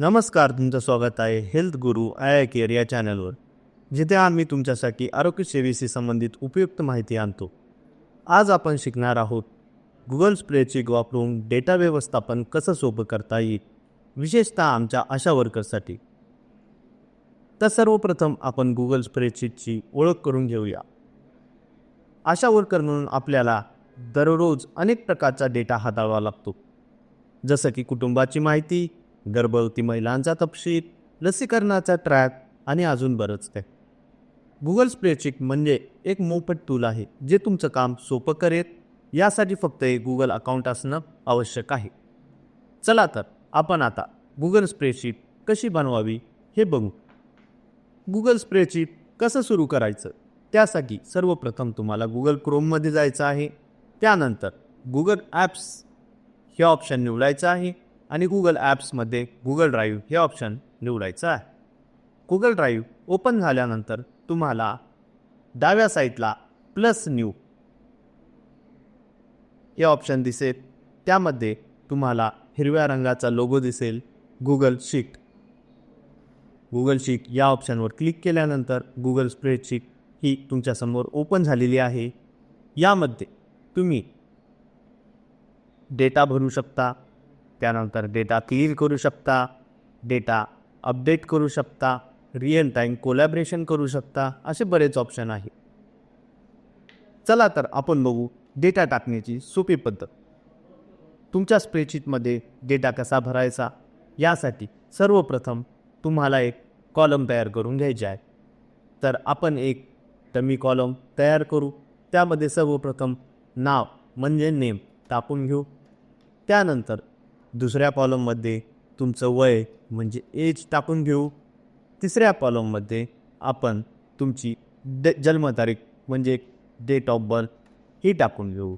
नमस्कार तुमचं स्वागत आहे health Guru I I care या चॅनलवर जिथे आम्ही तुमच्यासाठी आरोग्यसेवेशी संबंधित उपयुक्त माहिती आणतो. आज आपण शिकणार आहोत गुगल स्प्रेडशीट वापरून डेटा व्यवस्थापन कसं सोपं करता येईल विशेषतः आमच्या आशा वर्कर्ससाठी. तर सर्वप्रथम आपण गुगल स्प्रेडशीटची ओळख करून घेऊया. आशा वर्कर म्हणून आपल्याला दररोज अनेक प्रकारचा डेटा हाताळावा लागतो. जसं की कुटुंबाची माहिती गर्भवती महिलांचा तपशील लसीकरणाचा ट्रॅक आणि अजून बरंच काही गुगल स्प्रेडशीट म्हणजे एक मोफत टूल आहे जे तुमचं काम सोपं करेल यासाठी फक्त एक गुगल अकाउंट असणं आवश्यक आहे. चला तर आपण आता गुगल स्प्रेडशीट कशी बनवावी हे बघू. गुगल स्प्रेडशीट कसं सुरू करायचं? त्यासाठी सर्वप्रथम तुम्हाला गुगल क्रोममध्ये जायचं आहे. त्यानंतर गुगल ॲप्स हे ऑप्शन निवडायचं आहे. आणि गुगल ॲप्समध्ये गुगल ड्राईव्ह हे ऑप्शन निवडायचं आहे. गुगल ड्राईव्ह ओपन झाल्यानंतर तुम्हाला डाव्या साईटला प्लस न्यू हे ऑप्शन दिसेल. त्यामध्ये तुम्हाला हिरव्या रंगाचा लोगो दिसेल. गुगल शीट गुगल शीट या ऑप्शनवर क्लिक केल्यानंतर गुगल स्प्रेडशीट ही तुमच्यासमोर ओपन झालेली आहे. यामध्ये तुम्ही डेटा भरू शकता. त्यानंतर डेटा क्लीन करू शकता डेटा अपडेट करू शकता रिअल टाईम कोलॅबरेशन करू शकता असे बरेच ऑप्शन आहे. चला तर आपण बघू डेटा टाकण्याची सोपी पद्धत. तुमच्या स्प्रेडशीटमध्ये डेटा कसा भरायचा? यासाठी सर्वप्रथम तुम्हाला एक कॉलम तयार करून घ्यायचे आहे. तर आपण एक डमी कॉलम तयार करू. त्यामध्ये सर्वप्रथम नाव म्हणजे नेम टाकून घेऊ. त्यानंतर दुसऱ्या कॉलममध्ये तुमचं वय म्हणजे एज टाकून घेऊ. तिसऱ्या कॉलममध्ये आपण तुमची ड जन्मतारीख म्हणजे डेट ऑफ बर्थ ही टाकून घेऊ.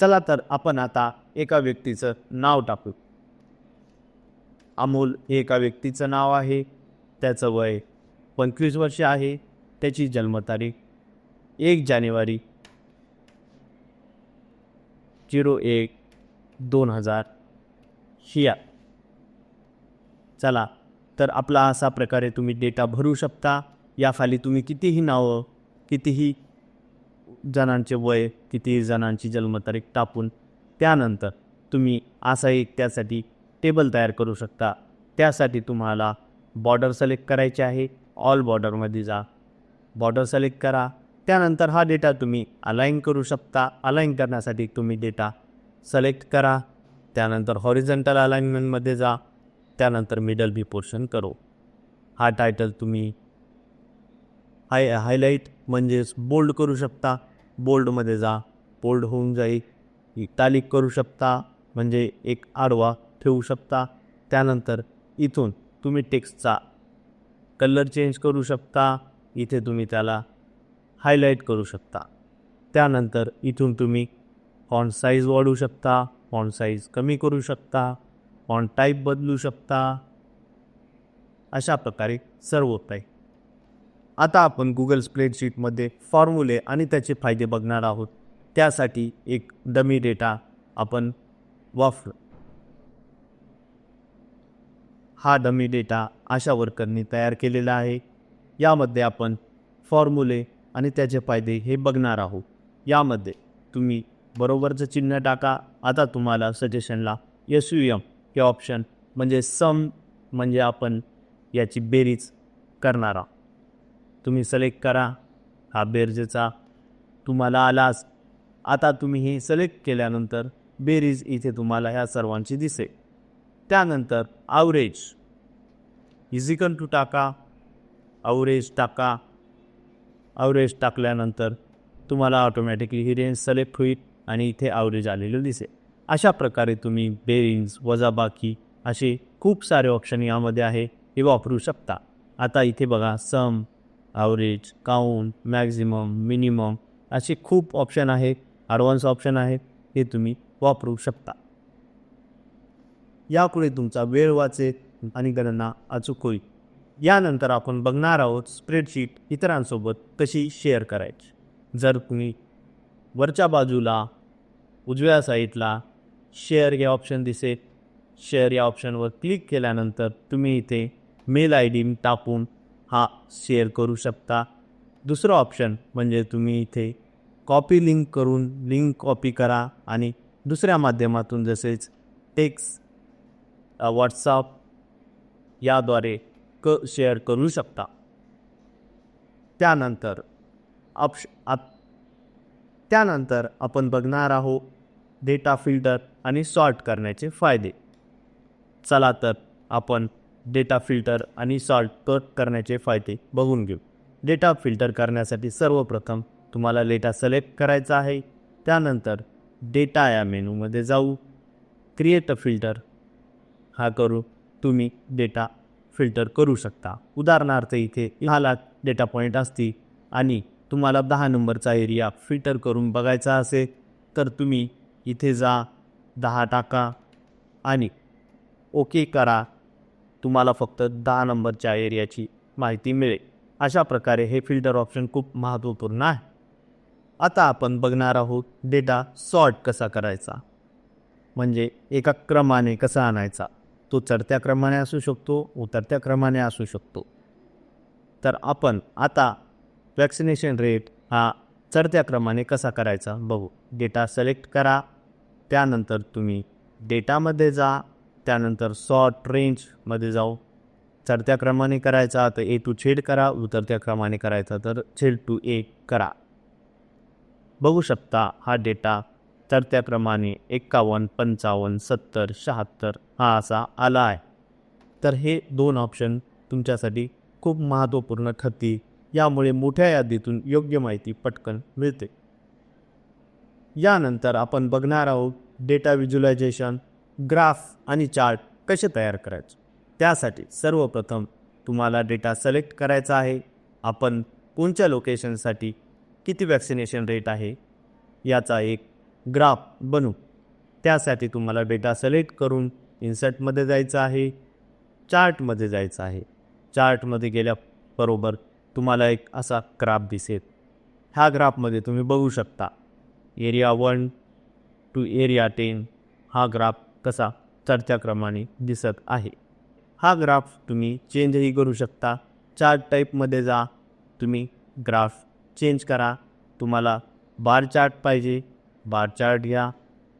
चला तर आपण आता एका व्यक्तीचं नाव टाकू. अमोल हे एका व्यक्तीचं नाव आहे. त्याचं वय पंचवीस वर्ष आहे. त्याची जन्मतारीख एक जानेवारी झिरो एक दोन हजार ही चला तर आपला असा प्रकारे तुम्ही डेटा भरू शकता. या खाली तुम्ही कितीही नावं कितीही जणांचे वय कितीही जणांची जन्मतारीख टाकून त्यानंतर तुम्ही असा एक त्यासाठी टेबल तयार करू शकता. त्यासाठी तुम्हाला बॉर्डर सिलेक्ट करायचे आहे. ऑल बॉर्डरमध्ये जा. बॉर्डर सिलेक्ट करा. त्यानंतर हा डेटा तुम्ही अलाईन करू शकता. अलाईन करण्यासाठी तुम्ही डेटा सिलेक्ट करा. त्यानंतर हॉरिझेंटल अलाइनमेंटमध्ये जा. त्यानंतर मिडल बी पोर्शन करो. हा टायटल तुम्ही हाय हायलाईट म्हणजेच बोल्ड करू शकता. बोल्डमध्ये जा. बोल्ड होऊन जाईल. इटालिक करू शकता. म्हणजे एक आडवा ठेवू शकता. त्यानंतर इथून तुम्ही टेक्स्टचा कलर चेंज करू शकता. इथे तुम्ही त्याला हायलाईट करू शकता. त्यानंतर इथून तुम्ही फॉन्ट साईज वाढवू शकता. फॉन्ट साईज कमी करू शकता फॉन्ट टाईप बदलू शकता. अशा प्रकारे सर्व होत आहे आता आपण गुगल स्प्रेडशीटमध्ये फॉर्म्युले आणि त्याचे फायदे बघणार आहोत. त्यासाठी एक डमी डेटा आपण वापर. हा डमी डेटा आशा वर्करनी तयार केलेला आहे. यामध्ये आपण फॉर्म्युले आणि त्याचे फायदे हे बघणार आहोत. यामध्ये तुम्ही बरोबरचं चिन्ह टाका. आता तुम्हाला सजेशनला एस यू एम हे ऑप्शन म्हणजे सम म्हणजे आपण याची बेरीज करणार आहोत. तुम्ही सिलेक्ट करा. हा बेरजेचा तुम्हाला आलाच आता तुम्ही हे सिलेक्ट केल्यानंतर बेरीज इथे तुम्हाला ह्या सर्वांची दिसेल. त्यानंतर आवरेज इझिकल टू टाका. आवरेज टाका. आवरेज टाकल्यानंतर तुम्हाला ऑटोमॅटिकली ही रेंज सिलेक्ट होईल. आणि इथे आवरेज आलेलं दिसेल. अशा प्रकारे तुम्ही बेरिंग्स वजाबाकी असे खूप सारे ऑप्शन यामध्ये आहे हे वापरू शकता. आता इथे बघा sum average count maximum minimum असे खूप ऑप्शन आहे ॲडव्हान्स ऑप्शन आहेत हे तुम्ही वापरू शकता. यापुढे तुमचा वेळ वाचेल आणि गणना अचूक होईल. यानंतर आपण बघणार आहोत स्प्रेडशीट इतरांसोबत कशी शेअर करायची. जर तुम्ही वरच्या बाजूला उजव्या साईडला शेअर हे ऑप्शन दिसेल. शेअर या ऑप्शनवर क्लिक केल्यानंतर तुम्ही इथे मेल आय डी टाकून हा शेअर करू शकता. दुसरं ऑप्शन म्हणजे तुम्ही इथे कॉपी लिंक करून लिंक कॉपी करा आणि दुसऱ्या माध्यमातून जसेच टेक्स्ट व्हॉट्सअप याद्वारे क शेअर करू शकता. त्यानंतर ऑप्श आप त्यानंतर आपण बघणार आहोत डेटा फिल्टर आणि सॉर्ट करण्याचे फायदे. चला तर आपण डेटा फिल्टर आणि सॉर्ट कट करण्याचे फायदे बघून घेऊ. डेटा फिल्टर करण्यासाठी सर्वप्रथम तुम्हाला डेटा सिलेक्ट करायचा आहे. त्यानंतर डेटा या मेनूमध्ये जाऊ. Create a filter. हा करू. तुम्ही डेटा फिल्टर करू शकता. उदाहरणार्थ इथे ह्याला डेटा पॉईंट असतील आणि तुम्हाला दहा नंबरचा एरिया फिल्टर करून बघायचा असेल तर तुम्ही इथे जा दहा टाका आणि ओके करा. तुम्हाला फक्त दहा नंबरच्या एरियाची माहिती मिळेल. अशा प्रकारे हे फिल्टर ऑप्शन खूप महत्त्वपूर्ण आहे. आता आपण बघणार आहोत डेटा सॉर्ट कसा करायचा. म्हणजे एका क्रमाने कसा आणायचा. तो चढत्या क्रमाने असू शकतो उतरत्या क्रमाने असू शकतो. तर आपण आता वॅक्सिनेशन रेट हा चढत्या क्रमाने कसा करायचा बघू. डेटा सिलेक्ट करा. त्यानंतर तुम्ही डेटामध्ये जा त्यानंतर सॉर्ट रेंजमध्ये जाऊ. चढत्या क्रमाने करायचा तर ए टू छेड करा उतरत्या क्रमाने करायचा तर छेड टू ए करा. बघू शकता हा डेटा चढत्या क्रमाने एक्कावन्न पंचावन्न सत्तर शहात्तर हा असा आला आहे. तर हे दोन ऑप्शन तुमच्यासाठी खूप महत्त्वपूर्ण ठरतील. यामुळे मोठ्या यादीतून योग्य माहिती पटकन मिळते. यानंतर आपण बघणार आहोत डेटा व्हिज्युलायझेशन ग्राफ आणि चार्ट कसे तयार करायचे. त्यासाठी सर्वप्रथम तुम्हाला डेटा सिलेक्ट करायचा आहे. आपण कोणत्या लोकेशनसाठी किती वॅक्सिनेशन रेट आहे याचा एक ग्राफ बनू त्यासाठी तुम्हाला डेटा सिलेक्ट करून इन्सर्टमध्ये जायचं आहे चार्टमध्ये जायचं आहे. चार्टमध्ये गेल्याबरोबर तुम्हाला एक असा ग्राफ दिसेल. ह्या ग्राफमध्ये तुम्ही बघू शकता area one two area ten हा ग्राफ कसा चढत्या क्रमाने दिसत आहे? हा ग्राफ तुम्ही चेंजही करू शकता. चार्ट टाईपमध्ये जा. तुम्ही ग्राफ चेंज करा. तुम्हाला बार चार्ट पाहिजे. बार चार्ट घ्या.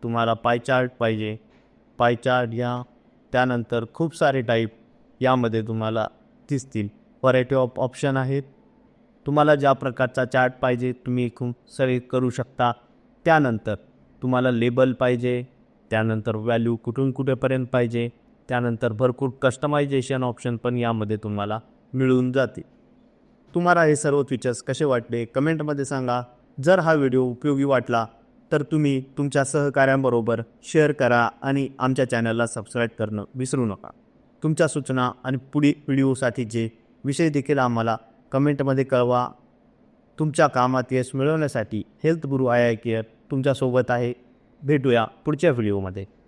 तुम्हाला पाय चार्ट पाहिजे. पाय चार्ट घ्या. त्यानंतर खूप सारे टाईप यामध्ये तुम्हाला दिसतील. व्हरायटी ऑफ ऑप्शन आहेत. तुम्हाला ज्या प्रकारचा चार्ट पाहिजे तुम्ही खूप सिलेक्ट करू शकता. त्यानंतर तुम्हाला लेबल पाहिजे त्यानंतर व्हॅल्यू कुठून कुठेपर्यंत पाहिजे त्यानंतर भरपूर कस्टमायझेशन ऑप्शन पण यामध्ये तुम्हाला मिळून जाते तुम्हाला हे सर्व फीचर्स कसे वाटले कमेंटमध्ये सांगा. जर हा व्हिडिओ उपयोगी वाटला तर तुम्ही तुमच्या सहकाऱ्यांबरोबर शेअर करा आणि आमच्या चॅनलला सबस्क्राईब करणं विसरू नका. तुमच्या सूचना आणि पुढील व्हिडिओसाठीचे विषय देखील आम्हाला कमेंटमध्ये कळवा. तुमच्या कामात यश मिळवण्यासाठी health Guru I I care तुमच्यासोबत आहे. भेटूया पुढच्या व्हिडिओमध्ये.